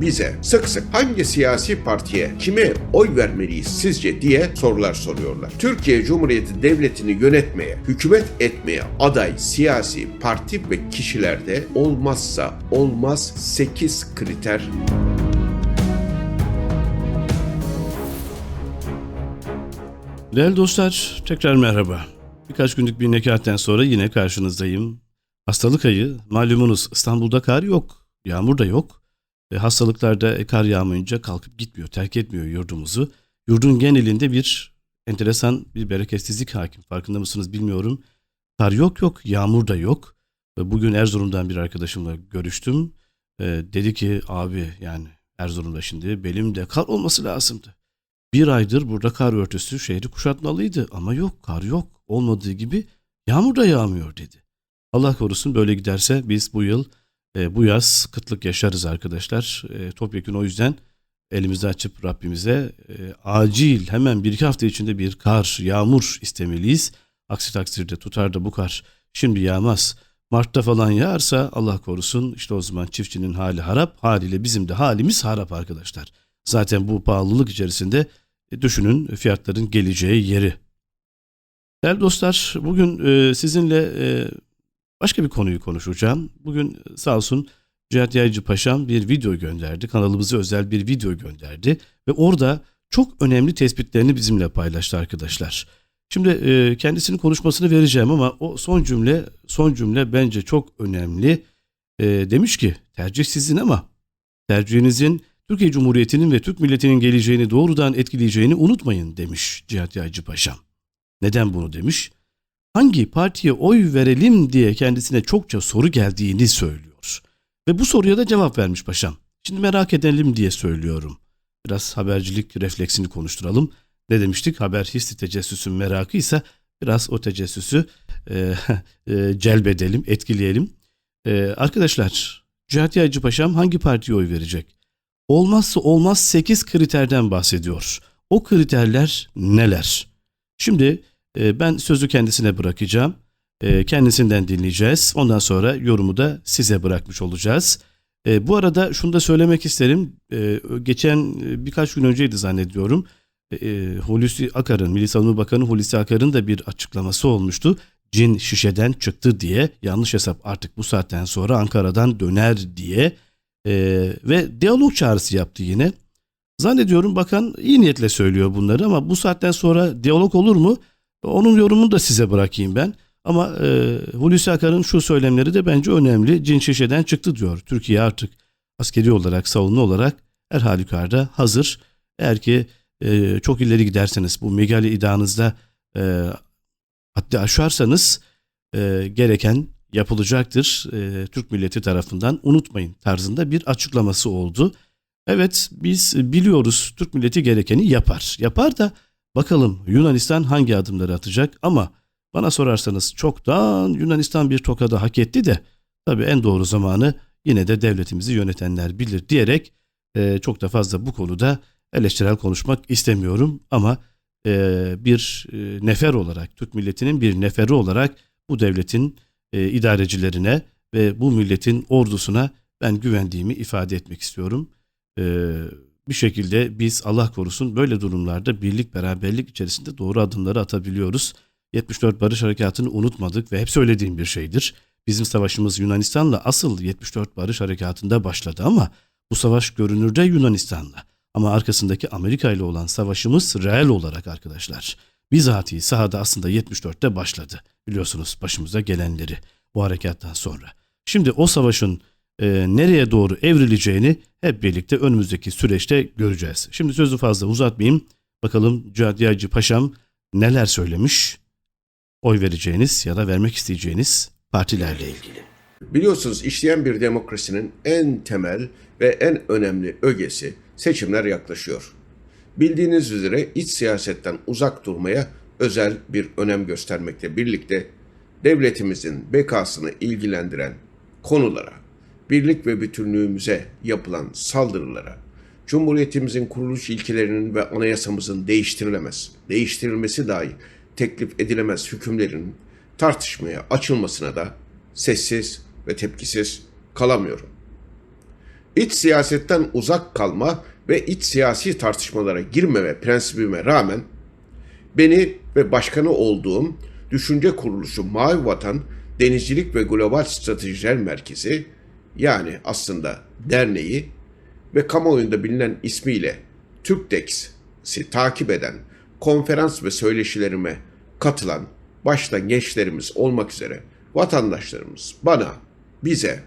bize sık sık hangi siyasi partiye, kime oy vermeliyiz sizce diye sorular soruyorlar. Türkiye Cumhuriyeti Devleti'ni yönetmeye, hükümet etmeye aday siyasi parti ve kişilerde olmazsa olmaz 8 kriter Değerli dostlar, tekrar merhaba. Birkaç günlük bir nekatten sonra yine karşınızdayım. Hastalık ayı, malumunuz İstanbul'da kar yok, yağmur da yok. E, hastalıklarda kar yağmayınca kalkıp gitmiyor, terk etmiyor yurdumuzu. Yurdun genelinde bir enteresan bir bereketsizlik hakim. Farkında mısınız bilmiyorum. Kar yok yok, yağmur da yok. Bugün Erzurum'dan bir arkadaşımla görüştüm. E, dedi ki abi yani Erzurum'da şimdi belimde kar olması lazımdı. Bir aydır burada kar örtüsü şehri kuşatmalıydı ama yok kar yok olmadığı gibi yağmur da yağmıyor dedi. Allah korusun böyle giderse biz bu yıl e, bu yaz kıtlık yaşarız arkadaşlar. E, topyekun o yüzden elimizi açıp Rabbimize e, acil hemen bir iki hafta içinde bir kar yağmur istemeliyiz. Aksi takdirde tutar da bu kar şimdi yağmaz. Mart'ta falan yağarsa Allah korusun işte o zaman çiftçinin hali harap haliyle bizim de halimiz harap arkadaşlar. Zaten bu pahalılık içerisinde e, düşünün fiyatların geleceği yeri. Değerli dostlar bugün e, sizinle e, başka bir konuyu konuşacağım. Bugün e, sağ olsun Cihat Yaycı Paşam bir video gönderdi. Kanalımıza özel bir video gönderdi. Ve orada çok önemli tespitlerini bizimle paylaştı arkadaşlar. Şimdi e, kendisinin konuşmasını vereceğim ama o son cümle son cümle bence çok önemli. E, demiş ki tercih sizin ama tercihinizin Türkiye Cumhuriyeti'nin ve Türk milletinin geleceğini doğrudan etkileyeceğini unutmayın demiş Cihat Yaycı Paşam. Neden bunu demiş? Hangi partiye oy verelim diye kendisine çokça soru geldiğini söylüyor. Ve bu soruya da cevap vermiş paşam. Şimdi merak edelim diye söylüyorum. Biraz habercilik refleksini konuşturalım. Ne demiştik? Haber hissi tecessüsün merakıysa biraz o tecessüsü e, e, celbedelim, etkileyelim. E, arkadaşlar, Cihat Yaycı Paşam hangi partiye oy verecek? olmazsa olmaz 8 kriterden bahsediyor. O kriterler neler? Şimdi ben sözü kendisine bırakacağım. E, kendisinden dinleyeceğiz. Ondan sonra yorumu da size bırakmış olacağız. E, bu arada şunu da söylemek isterim. Geçen e, birkaç gün önceydi zannediyorum. E, Hulusi Akar'ın, Milli Savunma Bakanı Hulusi Akar'ın da bir açıklaması olmuştu. Cin şişeden çıktı diye yanlış hesap artık bu saatten sonra Ankara'dan döner diye ee, ve diyalog çağrısı yaptı yine. Zannediyorum bakan iyi niyetle söylüyor bunları ama bu saatten sonra diyalog olur mu? Onun yorumunu da size bırakayım ben. Ama e, Hulusi Akar'ın şu söylemleri de bence önemli. Cin şişeden çıktı diyor. Türkiye artık askeri olarak, savunma olarak her halükarda hazır. Eğer ki e, çok ileri giderseniz bu megali iddianızda e, haddi aşarsanız e, gereken yapılacaktır e, Türk milleti tarafından unutmayın tarzında bir açıklaması oldu. Evet biz biliyoruz Türk milleti gerekeni yapar. Yapar da bakalım Yunanistan hangi adımları atacak ama bana sorarsanız çoktan Yunanistan bir tokada hak etti de tabii en doğru zamanı yine de devletimizi yönetenler bilir diyerek e, çok da fazla bu konuda eleştirel konuşmak istemiyorum ama e, bir e, nefer olarak Türk milletinin bir neferi olarak bu devletin e, idarecilerine ve bu milletin ordusuna ben güvendiğimi ifade etmek istiyorum. E, bir şekilde biz Allah korusun böyle durumlarda birlik beraberlik içerisinde doğru adımları atabiliyoruz. 74 Barış Harekatı'nı unutmadık ve hep söylediğim bir şeydir. Bizim savaşımız Yunanistan'la asıl 74 Barış Harekatı'nda başladı ama bu savaş görünürde Yunanistan'la. Ama arkasındaki Amerika ile olan savaşımız reel olarak arkadaşlar. Bizatihi sahada aslında 74'te başladı. Biliyorsunuz başımıza gelenleri bu harekattan sonra. Şimdi o savaşın e, nereye doğru evrileceğini hep birlikte önümüzdeki süreçte göreceğiz. Şimdi sözü fazla uzatmayayım. Bakalım Cihat Yaycı Paşam neler söylemiş oy vereceğiniz ya da vermek isteyeceğiniz partilerle ilgili. Biliyorsunuz işleyen bir demokrasinin en temel ve en önemli ögesi seçimler yaklaşıyor. Bildiğiniz üzere iç siyasetten uzak durmaya özel bir önem göstermekle birlikte devletimizin bekasını ilgilendiren konulara, birlik ve bütünlüğümüze yapılan saldırılara, Cumhuriyetimizin kuruluş ilkelerinin ve anayasamızın değiştirilemez, değiştirilmesi dahi teklif edilemez hükümlerin tartışmaya açılmasına da sessiz ve tepkisiz kalamıyorum. İç siyasetten uzak kalma ve iç siyasi tartışmalara girmeme prensibime rağmen beni ve başkanı olduğum düşünce kuruluşu Mavi Vatan Denizcilik ve Global Stratejiler Merkezi yani aslında derneği ve kamuoyunda bilinen ismiyle TÜRKDEX'i takip eden konferans ve söyleşilerime katılan başta gençlerimiz olmak üzere vatandaşlarımız bana, bize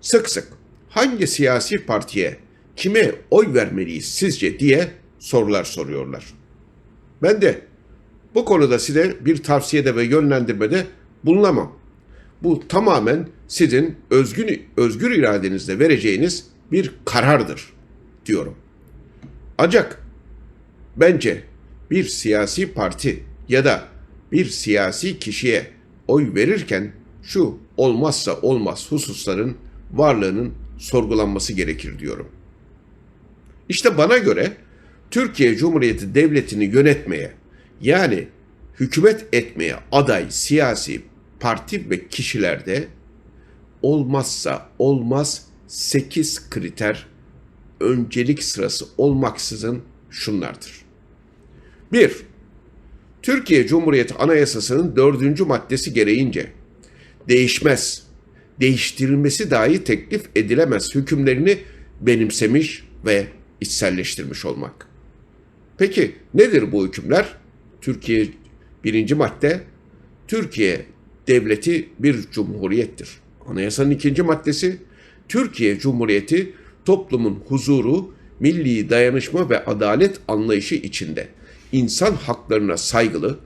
sık sık hangi siyasi partiye, kime oy vermeliyiz sizce diye sorular soruyorlar. Ben de bu konuda size bir tavsiyede ve yönlendirmede bulunamam. Bu tamamen sizin özgün, özgür iradenizle vereceğiniz bir karardır diyorum. Ancak bence bir siyasi parti ya da bir siyasi kişiye oy verirken şu olmazsa olmaz hususların varlığının sorgulanması gerekir diyorum. İşte bana göre Türkiye Cumhuriyeti Devleti'ni yönetmeye yani hükümet etmeye aday siyasi parti ve kişilerde olmazsa olmaz 8 kriter öncelik sırası olmaksızın şunlardır. 1. Türkiye Cumhuriyeti Anayasası'nın dördüncü maddesi gereğince değişmez, değiştirilmesi dahi teklif edilemez hükümlerini benimsemiş ve içselleştirmiş olmak. Peki nedir bu hükümler? Türkiye birinci madde, Türkiye devleti bir cumhuriyettir. Anayasanın ikinci maddesi, Türkiye Cumhuriyeti toplumun huzuru, milli dayanışma ve adalet anlayışı içinde insan haklarına saygılı,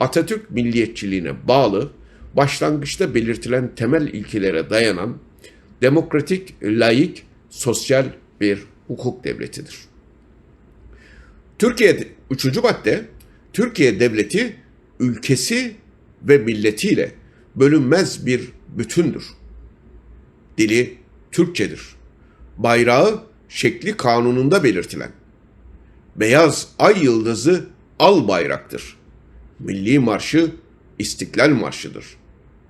Atatürk milliyetçiliğine bağlı, başlangıçta belirtilen temel ilkelere dayanan demokratik, laik, sosyal bir hukuk devletidir. Türkiye üçüncü madde Türkiye devleti ülkesi ve milletiyle bölünmez bir bütündür. Dili Türkçedir. Bayrağı şekli kanununda belirtilen. Beyaz ay yıldızı al bayraktır. Milli marşı İstiklal Marşı'dır.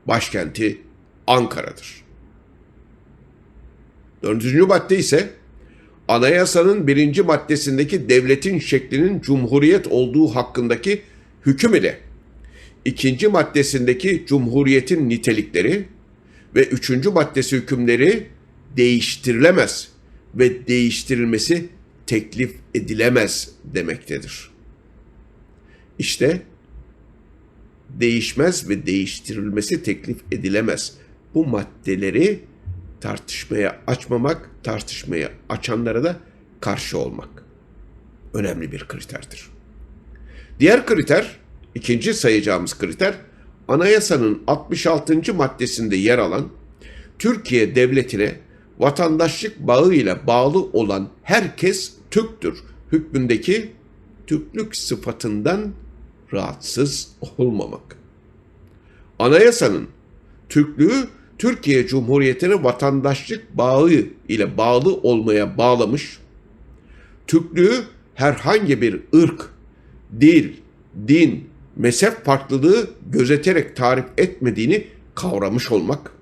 Başkenti Ankara'dır. Dördüncü madde ise anayasanın birinci maddesindeki devletin şeklinin cumhuriyet olduğu hakkındaki hüküm ile ikinci maddesindeki cumhuriyetin nitelikleri ve üçüncü maddesi hükümleri değiştirilemez ve değiştirilmesi teklif edilemez demektedir. İşte değişmez ve değiştirilmesi teklif edilemez. Bu maddeleri tartışmaya açmamak, tartışmaya açanlara da karşı olmak önemli bir kriterdir. Diğer kriter, ikinci sayacağımız kriter, anayasanın 66. maddesinde yer alan Türkiye devletine vatandaşlık bağıyla bağlı olan herkes Türktür hükmündeki Türklük sıfatından rahatsız olmamak. Anayasanın Türklüğü Türkiye Cumhuriyeti'ne vatandaşlık bağı ile bağlı olmaya bağlamış, Türklüğü herhangi bir ırk, dil, din, mezhep farklılığı gözeterek tarif etmediğini kavramış olmak,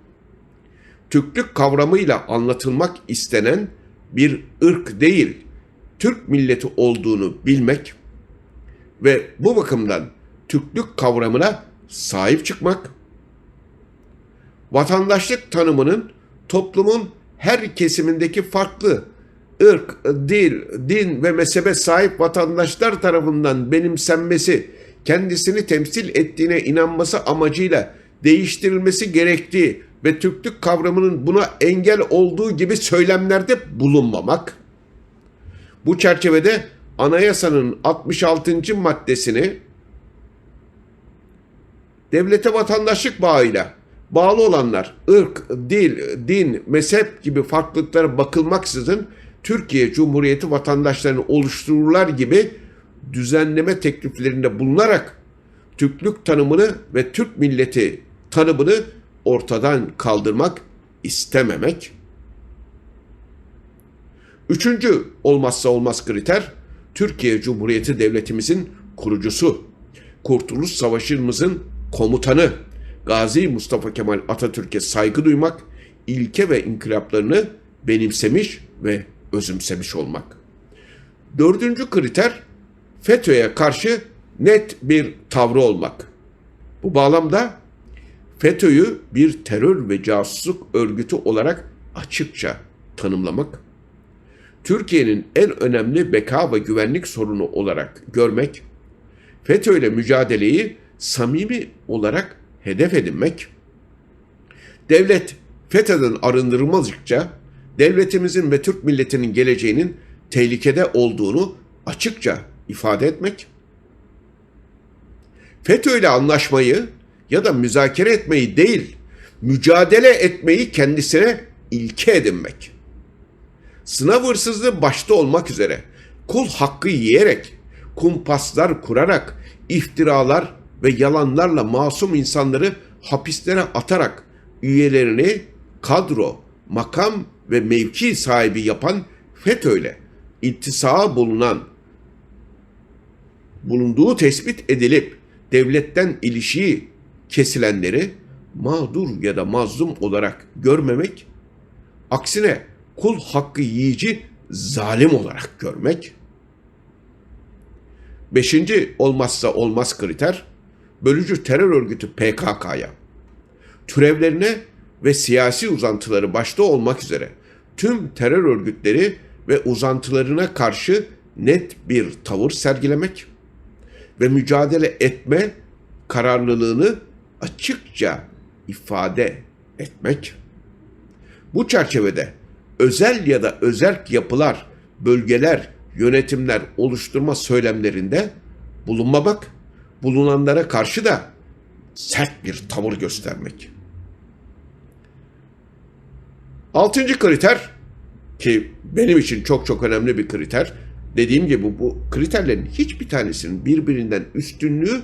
Türklük kavramıyla anlatılmak istenen bir ırk değil, Türk milleti olduğunu bilmek ve bu bakımdan Türklük kavramına sahip çıkmak, vatandaşlık tanımının toplumun her kesimindeki farklı ırk, dil, din ve mezhebe sahip vatandaşlar tarafından benimsenmesi, kendisini temsil ettiğine inanması amacıyla değiştirilmesi gerektiği ve Türklük kavramının buna engel olduğu gibi söylemlerde bulunmamak. Bu çerçevede anayasanın 66. maddesini devlete vatandaşlık bağıyla bağlı olanlar ırk, dil, din, mezhep gibi farklılıklara bakılmaksızın Türkiye Cumhuriyeti vatandaşlarını oluştururlar gibi düzenleme tekliflerinde bulunarak Türklük tanımını ve Türk milleti tanımını ortadan kaldırmak istememek. Üçüncü olmazsa olmaz kriter Türkiye Cumhuriyeti Devletimizin kurucusu, Kurtuluş Savaşımızın komutanı Gazi Mustafa Kemal Atatürk'e saygı duymak, ilke ve inkılaplarını benimsemiş ve özümsemiş olmak. Dördüncü kriter FETÖ'ye karşı net bir tavrı olmak. Bu bağlamda FETÖ'yü bir terör ve casusluk örgütü olarak açıkça tanımlamak, Türkiye'nin en önemli beka ve güvenlik sorunu olarak görmek, FETÖ ile mücadeleyi samimi olarak hedef edinmek, devlet FETÖ'den arındırılmazlıkça devletimizin ve Türk milletinin geleceğinin tehlikede olduğunu açıkça ifade etmek, FETÖ ile anlaşmayı ya da müzakere etmeyi değil, mücadele etmeyi kendisine ilke edinmek. Sınav hırsızlığı başta olmak üzere kul hakkı yiyerek, kumpaslar kurarak, iftiralar ve yalanlarla masum insanları hapislere atarak üyelerini kadro, makam ve mevki sahibi yapan FETÖ'yle iltisaa bulunan bulunduğu tespit edilip devletten ilişiği kesilenleri mağdur ya da mazlum olarak görmemek, aksine kul hakkı yiyici zalim olarak görmek. Beşinci olmazsa olmaz kriter, bölücü terör örgütü PKK'ya, türevlerine ve siyasi uzantıları başta olmak üzere tüm terör örgütleri ve uzantılarına karşı net bir tavır sergilemek ve mücadele etme kararlılığını açıkça ifade etmek. Bu çerçevede özel ya da özerk yapılar, bölgeler, yönetimler oluşturma söylemlerinde bulunmamak, bulunanlara karşı da sert bir tavır göstermek. Altıncı kriter ki benim için çok çok önemli bir kriter. Dediğim gibi bu kriterlerin hiçbir tanesinin birbirinden üstünlüğü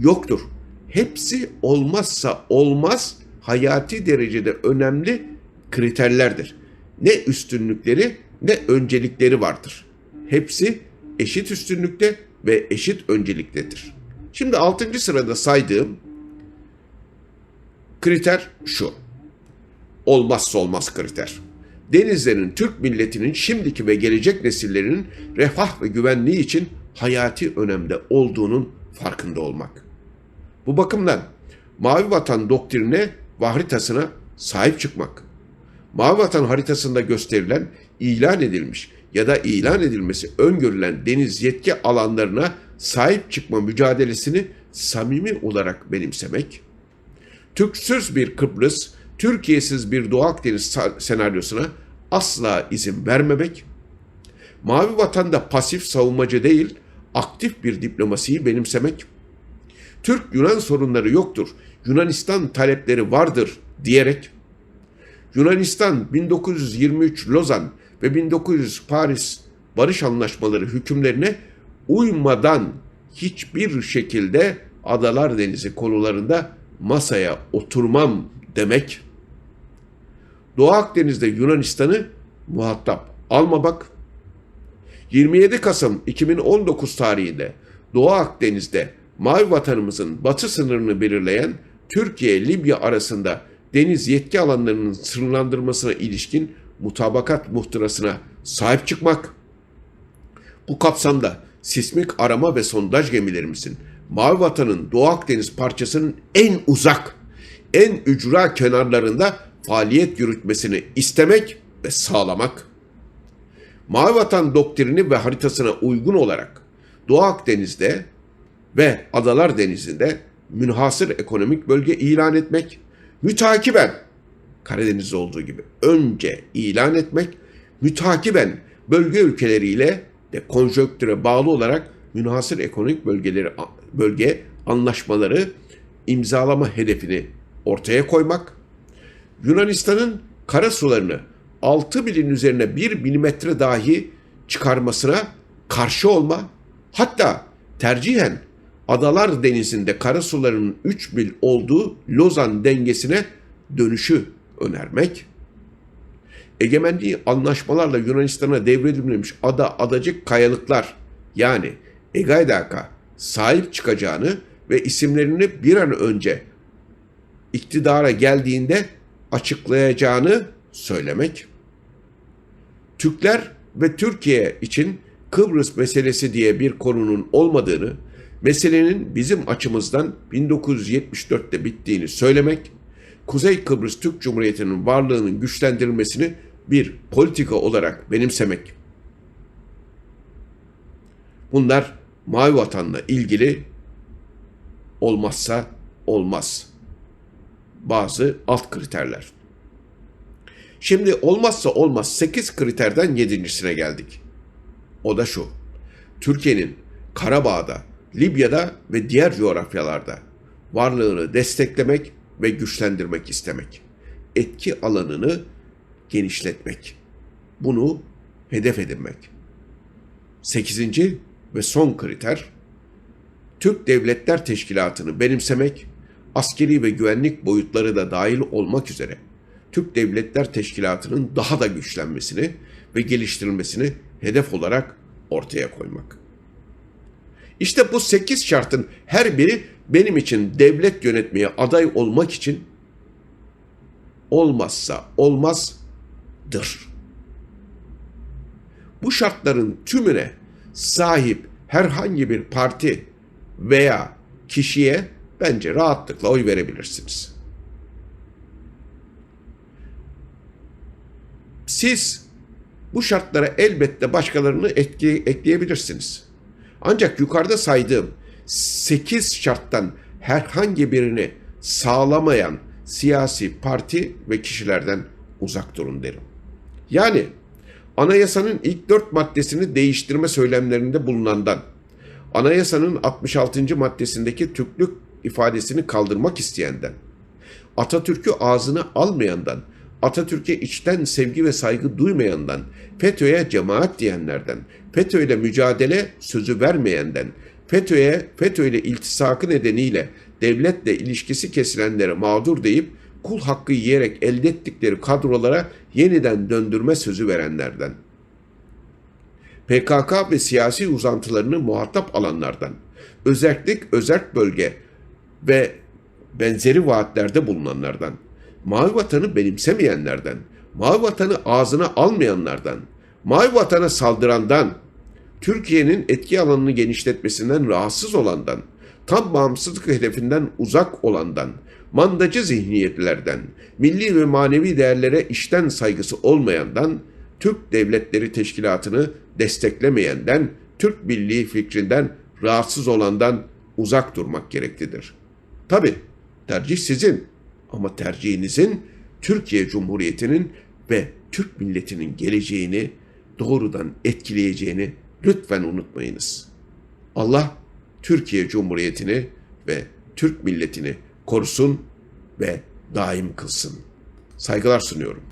yoktur. Hepsi olmazsa olmaz hayati derecede önemli kriterlerdir. Ne üstünlükleri ne öncelikleri vardır. Hepsi eşit üstünlükte ve eşit önceliktedir. Şimdi 6. sırada saydığım kriter şu. Olmazsa olmaz kriter. Denizlerin Türk milletinin şimdiki ve gelecek nesillerinin refah ve güvenliği için hayati önemde olduğunun farkında olmak. Bu bakımdan Mavi Vatan doktrine ve haritasına sahip çıkmak. Mavi Vatan haritasında gösterilen ilan edilmiş ya da ilan edilmesi öngörülen deniz yetki alanlarına sahip çıkma mücadelesini samimi olarak benimsemek, Türksüz bir Kıbrıs, Türkiye'siz bir Doğu Akdeniz senaryosuna asla izin vermemek, Mavi Vatan'da pasif savunmacı değil, aktif bir diplomasiyi benimsemek, Türk-Yunan sorunları yoktur, Yunanistan talepleri vardır diyerek, Yunanistan 1923 Lozan ve 1900 Paris barış anlaşmaları hükümlerine uymadan hiçbir şekilde Adalar Denizi konularında masaya oturmam demek, Doğu Akdeniz'de Yunanistan'ı muhatap. Almamak, 27 Kasım 2019 tarihinde Doğu Akdeniz'de Mavi Vatanımızın batı sınırını belirleyen Türkiye-Libya arasında deniz yetki alanlarının sınırlandırmasına ilişkin mutabakat muhtırasına sahip çıkmak, bu kapsamda sismik arama ve sondaj gemilerimizin Mavi Vatan'ın Doğu Akdeniz parçasının en uzak, en ücra kenarlarında faaliyet yürütmesini istemek ve sağlamak, Mavi Vatan doktrini ve haritasına uygun olarak Doğu Akdeniz'de ve Adalar Denizi'nde münhasır ekonomik bölge ilan etmek, mütakiben Karadeniz'de olduğu gibi önce ilan etmek, mütakiben bölge ülkeleriyle de konjonktüre bağlı olarak münhasır ekonomik bölgeleri bölge anlaşmaları imzalama hedefini ortaya koymak, Yunanistan'ın kara sularını 6 milin üzerine 1 milimetre dahi çıkarmasına karşı olma, hatta tercihen Adalar Denizi'nde kara sularının 3 mil olduğu Lozan dengesine dönüşü önermek, egemenliği anlaşmalarla Yunanistan'a devredilmemiş ada adacık kayalıklar yani Egaydaka sahip çıkacağını ve isimlerini bir an önce iktidara geldiğinde açıklayacağını söylemek. Türkler ve Türkiye için Kıbrıs meselesi diye bir konunun olmadığını, meselenin bizim açımızdan 1974'te bittiğini söylemek, Kuzey Kıbrıs Türk Cumhuriyeti'nin varlığının güçlendirilmesini bir politika olarak benimsemek. Bunlar Mavi Vatan'la ilgili olmazsa olmaz. Bazı alt kriterler. Şimdi olmazsa olmaz 8 kriterden 7.sine geldik. O da şu. Türkiye'nin Karabağ'da, Libya'da ve diğer coğrafyalarda varlığını desteklemek ve güçlendirmek istemek. Etki alanını genişletmek. Bunu hedef edinmek. Sekizinci ve son kriter Türk Devletler Teşkilatı'nı benimsemek, askeri ve güvenlik boyutları da dahil olmak üzere Türk Devletler Teşkilatı'nın daha da güçlenmesini ve geliştirilmesini hedef olarak ortaya koymak. İşte bu sekiz şartın her biri benim için devlet yönetmeye aday olmak için olmazsa olmazdır. Bu şartların tümüne sahip herhangi bir parti veya kişiye bence rahatlıkla oy verebilirsiniz. Siz bu şartlara elbette başkalarını etki, ekleyebilirsiniz. Ancak yukarıda saydığım 8 şarttan herhangi birini sağlamayan siyasi parti ve kişilerden uzak durun derim. Yani anayasanın ilk dört maddesini değiştirme söylemlerinde bulunandan, anayasanın 66. maddesindeki Türklük ifadesini kaldırmak isteyenden, Atatürk'ü ağzına almayandan, Atatürk'e içten sevgi ve saygı duymayandan, FETÖ'ye cemaat diyenlerden, FETÖ'yle mücadele sözü vermeyenden, FETÖ'ye, FETÖ'yle iltisakı nedeniyle devletle ilişkisi kesilenlere mağdur deyip kul hakkı yiyerek elde ettikleri kadrolara yeniden döndürme sözü verenlerden, PKK ve siyasi uzantılarını muhatap alanlardan, özellik özerk bölge ve benzeri vaatlerde bulunanlardan, mavi vatanı benimsemeyenlerden, mavi vatanı ağzına almayanlardan, mavi vatana saldırandan, Türkiye'nin etki alanını genişletmesinden rahatsız olandan, tam bağımsızlık hedefinden uzak olandan, mandacı zihniyetlerden, milli ve manevi değerlere işten saygısı olmayandan, Türk Devletleri Teşkilatı'nı desteklemeyenden, Türk Birliği fikrinden rahatsız olandan uzak durmak gereklidir. Tabi tercih sizin ama tercihinizin Türkiye Cumhuriyeti'nin ve Türk milletinin geleceğini doğrudan etkileyeceğini lütfen unutmayınız. Allah Türkiye Cumhuriyeti'ni ve Türk milletini korusun ve daim kılsın. Saygılar sunuyorum.